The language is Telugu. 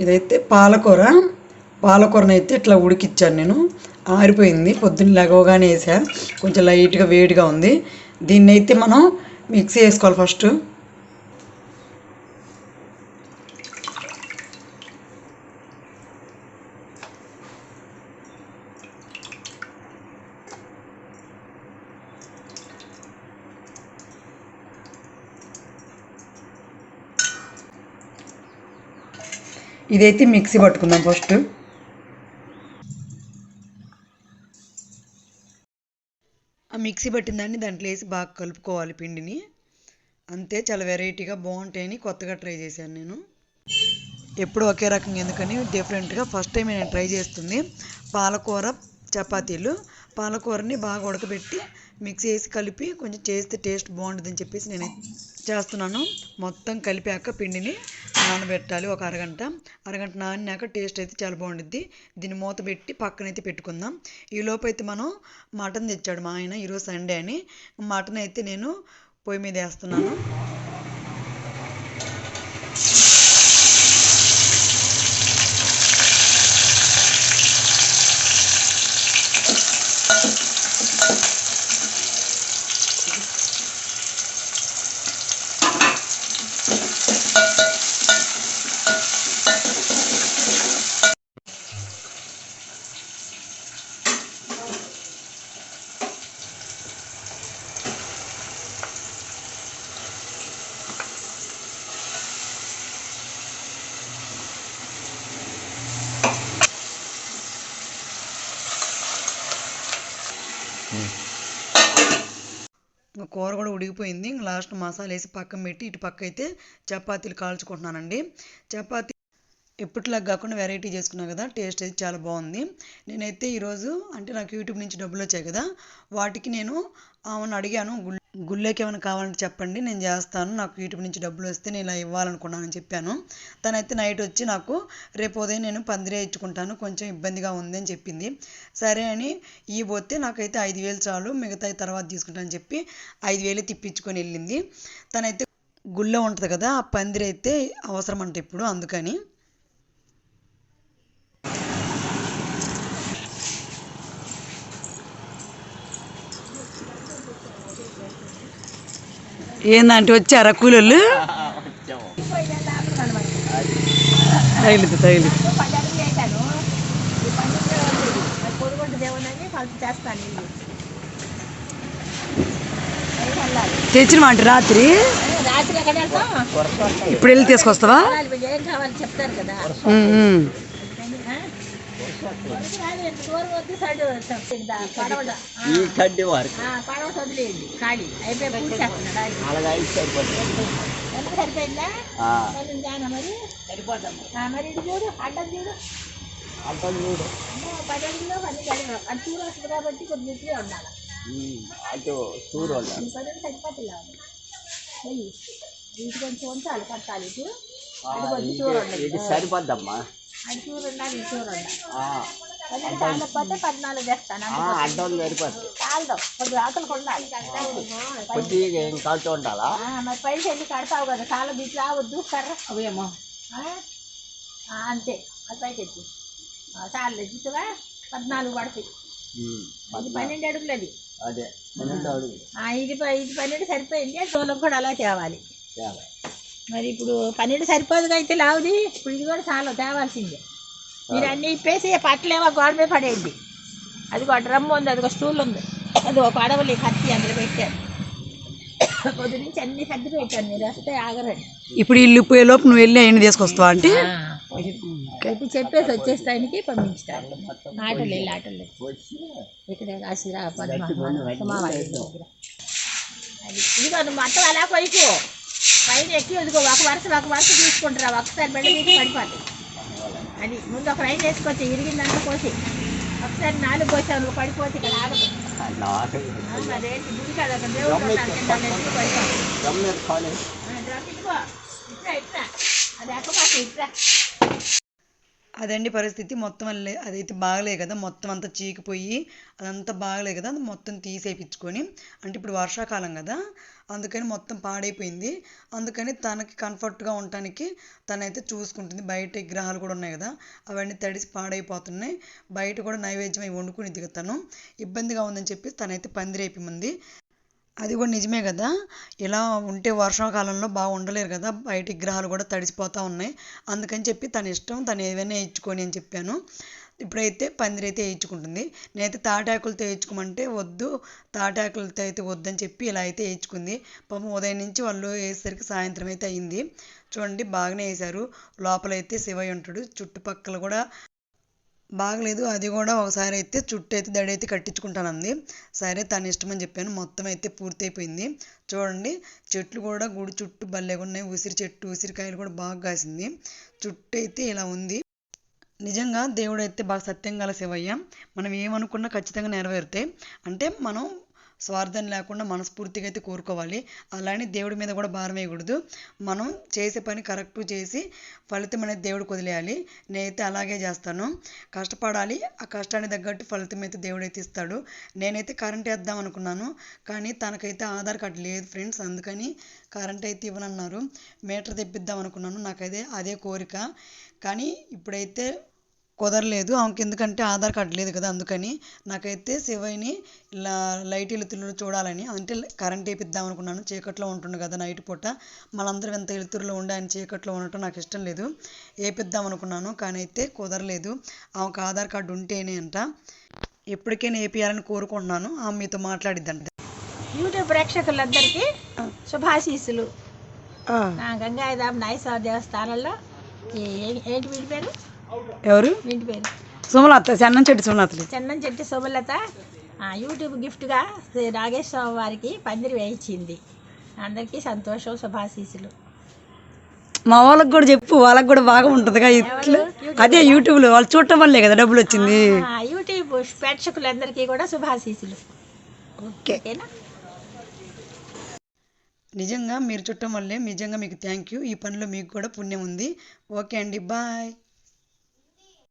ఇదైతే పాలకూర. పాలకూరను అయితే ఇట్లా ఉడికిచ్చాను నేను. ఆరిపోయింది. పొద్దున్న లగవగానే వేసా. కొంచెం లైట్గా వేడిగా ఉంది. దీన్ని అయితే మనం మిక్సీ వేసుకోవాలి ఫస్ట్. ఇదైతే మిక్సీ పట్టుకుందాం ఫస్ట్. ఆ మిక్సీ పట్టిన దాన్ని దాంట్లో వేసి బాగా కలుపుకోవాలి పిండిని. అంతే చాలా వెరైటీగా బాగుంటాయని కొత్తగా ట్రై చేశాను నేను. ఎప్పుడు ఒకే రకంగా ఎందుకని డిఫరెంట్గా ఫస్ట్ టైం నేను ట్రై చేస్తుంది. పాలకూర చపాతీలు పాలకూరని బాగా ఉడకబెట్టి మిక్సీ వేసి కలిపి కొంచెం చేస్తే టేస్ట్ బాగుంటుందని చెప్పేసి నేను చేస్తున్నాను. మొత్తం కలిపాక పిండిని నానబెట్టాలి. ఒక అరగంట. అరగంట నానినాక టేస్ట్ అయితే చాలా బాగుంటుంది దీన్ని మూత పెట్టి పక్కనైతే పెట్టుకుందాం. ఈ అయితే మనం మటన్ తెచ్చాడు మా ఆయన ఈరోజు సండే అని. మటన్ అయితే నేను పొయ్యి మీద వేస్తున్నాను. కూర కూడా ఉడికిపోయింది. ఇంకా లాస్ట్ మసాలా వేసి పక్కన పెట్టి ఇటు పక్క అయితే చపాతీలు కాల్చుకుంటున్నానండి. చపాతీ ఎప్పటిలాగా కాకుండా వెరైటీ చేసుకున్నాను కదా టేస్ట్ అయితే చాలా బాగుంది. నేనైతే ఈరోజు అంటే నాకు యూట్యూబ్ నుంచి డబ్బులు వచ్చాయి కదా వాటికి నేను ఆమెను అడిగాను గుళ్ళు గుళ్ళకి ఏమైనా కావాలంటే చెప్పండి నేను చేస్తాను. నాకు యూట్యూబ్ నుంచి డబ్బులు వస్తే నేను ఇలా ఇవ్వాలనుకున్నానని చెప్పాను. తనైతే నైట్ వచ్చి నాకు రేపు ఉదయం నేను పందిరే ఇచ్చుకుంటాను కొంచెం ఇబ్బందిగా ఉంది అని చెప్పింది. సరే అని ఈ పోతే నాకైతే ఐదు వేలు చాలు మిగతా తర్వాత తీసుకుంటానని చెప్పి ఐదు వేలు తిప్పించుకొని వెళ్ళింది. తనైతే గుళ్ళో ఉంటుంది కదా ఆ పందిరి అయితే అవసరం అంట ఇప్పుడు అందుకని. ఏందంటే వచ్చారా కూలోళ్ళు? తగిలింది తగిలింది. తెచ్చిన మాట రాత్రి? ఇప్పుడు వెళ్ళి తీసుకొస్తావా? ఈ కడ్డి వరకు. పడవ వదిలేయండి ఖాళీ అయిపోయి పూర్తి చేస్తున్నాడు ఆయన. అలాగే ఐదు సరిపోతుంది ఎంత సరిపోయిందా ఆ, మరి చూడు అడ్డం చూడు పది అడుగులో అది వస్తుంది కాబట్టి కొద్ది ఉండాలి అటు సరిపోతుందా కొంచెం ఉంచాలి ఇది సరిపోద్దమ్మా. ఉండాలి ఉండాలి పద్నాలుగు చేస్తాను ఆ, అడ్డం సరిపోద్ది చాలదు కొద్దిగా ఆకలి ఉండాలి. కొద్దిగా ఏం కాల్చి ఉండాలా? ఆ, మరి పైసలు వెళ్ళి కడతావు కదా చాలా బిట్లు రావద్దు కర్ర. అవేమో. అంతే. అది పైకి ఎత్తి. చాలు పద్నాలుగు పడతాయి. ఇది పన్నెండు అడుగులు అది అదే పన్నెండు అడుగు ఆ, ఇది పన్నెండు సరిపోయింది కూడా అలా తేవాలి. మరి ఇప్పుడు పన్నెండు సరిపోదుగా అయితే లావుది. ఇప్పుడు ఇది కూడా చాలా తేవాల్సిందే. మీరు అన్నీ ఇప్పేసి పట్టలేమో గోడ మీద పడేయండి. అది ఒక డ్రమ్ ఉంది అది ఒక స్టూల్ ఉంది. అది ఒక అడవులు కత్తి అందులో పెట్టాను పొద్దు నుంచి అన్ని సర్ది పెట్టాను మీరు వస్తే ఆగరండి. ఇప్పుడు ఇల్లు పోయే లోపు నువ్వు వెళ్ళి అవన్నీ తీసుకొస్తావా అంటే ఇప్పుడు చెప్పేసి వచ్చేస్తానికి పంపించుతారు ఆటలు వెళ్ళి ఆటలు వచ్చి ఇక్కడ ఆశీరా పద్మ సుమావారి దగ్గర. అది నువ్వు మొత్తం అలా కొయ్యకు పైన ఎక్కి ఇదిగో ఒక వరుస ఒక వరుస తీసుకుంటారా. ఒకసారి బెళ్ళ మీకు పడిపోతాయి అది ముందు ఒక లైన్ వేసుకోవచ్చు ఇరిగిందంతా కోసి ఒకసారి నాలుగు కోసాను పడిపోతే ఇక్కడ ఆగదు. నాకు ఆ, అదేంటి? గుడి కాదు అక్కడ దేవుడు ఉంటాడు కింద నెత్తి పడిపోతుంది. రమ్య కాలేజ్ ఆ, డ్రాప్ ఇదిగో ఇట్లా ఇట్లా అది ఎక్కపాక ఇట్లా అదండి పరిస్థితి. మొత్తం అల్లే అదైతే బాగలే కదా. మొత్తం అంతా చీకిపోయి అదంతా బాగలే కదా. అది మొత్తం తీసేపించుకొని అంటే ఇప్పుడు వర్షాకాలం కదా. అందుకని మొత్తం పాడైపోయింది. అందుకని తనకి కంఫర్ట్గా ఉండటానికి తనైతే చూసుకుంటుంది. బయట విగ్రహాలు కూడా ఉన్నాయి కదా. అవన్నీ తడిసి పాడైపోతున్నాయి. బయట కూడా నైవేద్యం అవి వండుకునేది కదా తను. ఇబ్బందిగా ఉందని చెప్పి తనైతే పందిరేపిమంది అది కూడా నిజమే కదా. ఇలా ఉంటే వర్షాకాలంలో బాగా ఉండలేరు కదా. బయట విగ్రహాలు కూడా తడిసిపోతూ ఉన్నాయి. అందుకని చెప్పి తన ఇష్టం తను ఏదైనా వేయించుకొని అని చెప్పాను. ఇప్పుడైతే పందిరైతే వేయించుకుంటుంది. నేనైతే తాటాకులతో వేయించుకోమంటే వద్దు. తాటాకులతో అయితే వద్దని చెప్పి ఇలా అయితే వేయించుకుంది. పాపం ఉదయం నుంచి వాళ్ళు వేసేసరికి సాయంత్రం అయితే అయింది. చూడండి బాగానే వేశారు. లోపలైతే శివయ్య ఉంటాడు. చుట్టుపక్కల కూడా బాగలేదు. అది కూడా ఒకసారి అయితే చుట్టూ అయితే దడి అయితే కట్టించుకుంటానంది. సరే తన ఇష్టం అని చెప్పాను. మొత్తం అయితే పూర్తి అయిపోయింది చూడండి చెట్లు కూడా గుడి చుట్టూ భలేగా ఉన్నాయి. ఉసిరి చెట్టు ఉసిరికాయలు కూడా బాగా కాసింది. చుట్టూ అయితే ఇలా ఉంది. నిజంగా దేవుడు అయితే బాగా సత్యం గల శివయ్య. మనం ఏమనుకున్నా ఖచ్చితంగా నెరవేరుతాయి. అంటే మనం స్వార్థం లేకుండా మనస్ఫూర్తిగా అయితే కోరుకోవాలి. అలానే దేవుడి మీద కూడా భారం వేయకూడదు. మనం చేసే పని కరెక్ట్ చేసి ఫలితం అనేది దేవుడికి వదిలేయాలి. నేనైతే అలాగే చేస్తాను. కష్టపడాలి. ఆ కష్టానికి తగ్గట్టు ఫలితం అయితే దేవుడు అయితే ఇస్తాడు. నేనైతే కరెంట్ వేద్దాం అనుకున్నాను. కానీ తనకైతే ఆధార్ కార్డు లేదు ఫ్రెండ్స్. అందుకని కరెంట్ అయితే ఇవ్వనన్నారు. మీటర్ తెప్పిద్దాం అనుకున్నాను. నాకైతే అదే కోరిక. కానీ ఇప్పుడైతే కుదరలేదు. ఆమెకి ఎందుకంటే ఆధార్ కార్డు లేదు కదా అందుకని నాకైతే శివయ్యని ఇలా లైట్ వెలుతురులో చూడాలని అంటే కరెంట్ వేపిద్దాం అనుకున్నాను. చీకట్లో ఉంటుండు కదా నైట్ పూట. మనందరం ఎంత వెలుతురులో ఉండి ఆయన చీకట్లో ఉండటం నాకు ఇష్టం లేదు. వేపిద్దాం అనుకున్నాను కానీ అయితే కుదరలేదు. ఆమెకు ఆధార్ కార్డు ఉంటేనే అంట. ఎప్పటికైనా వేపియాలని కోరుకుంటున్నాను. ఆమె మీతో మాట్లాడిద్దంట. యూట్యూబ్ ప్రేక్షకులందరికీ శుభాశీస్సులు. గంగాయదాం నాయసా దేవస్థానంలో ఏంటి వీటి పేరు? ఎవరు? సుమలత చెన్నం చెట్టు సుమలతలు చందన్ చెట్టి శుభలత ఆ, యూట్యూబ్ గిఫ్ట్గా శ్రీ నాగేశ్వర వారికి పందిరి వేయించింది. అందరికీ సంతోషం శుభాశీస్సులు. మా వాళ్ళకి కూడా చెప్పు వాళ్ళకి కూడా బాగా ఉంటుందిగా ఇట్లా. అదే యూట్యూబ్లో వాళ్ళు చూడటం వల్లే కదా డబ్బులు వచ్చింది. ఆ, యూట్యూబ్ ప్రేక్షకులందరికీ కూడా శుభాశీస్సులు. ఓకే. ఓకేనా? నిజంగా మీరు చుట్టం వల్లే నిజంగా మీకు థ్యాంక్ యూ ఈ పనిలో మీకు కూడా పుణ్యం ఉంది. ఓకే అండి బాయ్